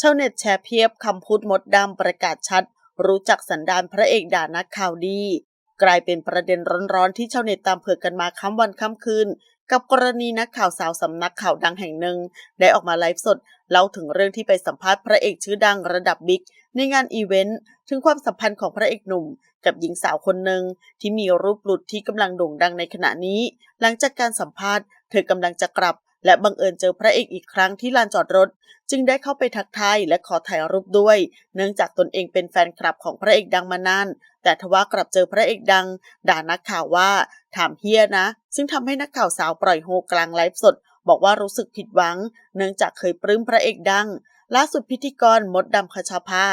ชาวเน็ตแชร์เพียบคำพูดมดดำประกาศชัด รู้จักสันดานพระเอกด่านักข่าวดี กลายเป็นประเด็นร้อนๆ ที่ชาวเน็ตตามเผือกกันมาค้ำวันค้ำคืน กับกรณีนักข่าวสาวสำนักข่าวดังแห่งหนึ่ง ได้ออกมาไลฟ์สด เล่าถึงเรื่องที่ไปสัมภาษณ์พระเอกชื่อดังระดับบิ๊กในงานอีเวนต์ถึงความสัมพันธ์ของพระเอกหนุ่ม กับหญิงสาวคนหนึ่งที่มีรูปหลุดที่กำลังโด่งดังในขณะนี้ หลังจากการสัมภาษณ์ เธอกำลังจะกลับ และบังเอิญเจอพระเอกอีกครั้งที่ลานจอดรถ จึงได้เข้าไปทักทายและขอถ่ายรูปด้วย เนื่องจากตนเองเป็นแฟนคลับของพระเอกดังมานาน แต่ทว่ากลับเจอพระเอกดัง ด่านักข่าวว่าถามเฮียนะ ซึ่งทำให้นักข่าวสาวปล่อยโฮกลางไลฟ์สด บอกว่ารู้สึกผิดหวัง เนื่องจากเคยปลื้มพระเอกดัง ล่าสุดพิธีกรมดดำคชาภา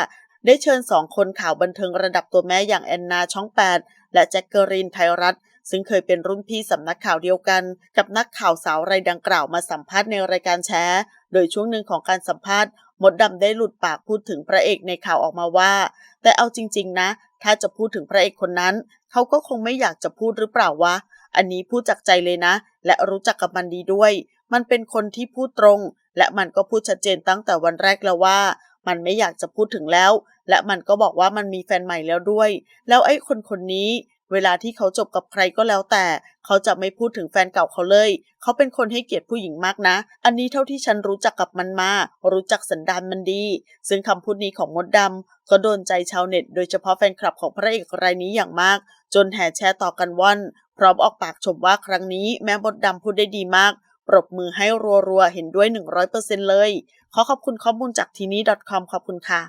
ได้เชิญสองคนข่าวบันเทิงระดับตัวแม่อย่างแอนนาช่อง 8 และแจ็คเกอรีนไทยรัฐ ซึ่งเคยเป็นรุ่นพี่สำนักข่าวเดียวกัน กับนักข่าวสาวรายดังกล่าวมาสัมภาษณ์ในรายการแชร์โดยช่วงหนึ่งของการสัมภาษณ์มดดำได้หลุดปากพูดถึงพระเอกในข่าวออกมาว่า แต่เอาจริง ๆ นะ ถ้าจะพูดถึงพระเอกคนนั้น เขาก็คงไม่อยากจะพูดหรือเปล่าวะอันนี้พูดจากใจเลยนะ และรู้จักกับมันดีด้วย มันเป็นคนที่พูดตรง และมันก็พูดชัดเจนตั้งแต่วันแรกแล้วว่า มันไม่อยากจะพูดถึงแล้ว และมันก็บอกว่ามันมีแฟนใหม่แล้วด้วย แล้วไอ้คนคนนี้ เวลาที่เขาจบกับใครก็แล้วแต่ เขาจะไม่พูดถึงแฟนเก่าเขาเลย เขาเป็นคนให้เกียรติผู้หญิงมากนะ อันนี้เท่าที่ฉันรู้จักกับมันมา รู้จักสันดานมันดี ซึ่งคำพูดนี้ของมดดำก็โดนใจชาวเน็ต โดยเฉพาะแฟนคลับของพระเอกรายนี้อย่างมาก จนแห่แชร์ต่อกันว่อน พร้อมออกปากชมว่าครั้งนี้แม้มดดำพูดได้ดีมาก ปรบมือให้รัวๆ เห็นด้วย 100%เลย ขอขอบคุณข้อมูลจากทีนี้ .com ขอบคุณค่ะ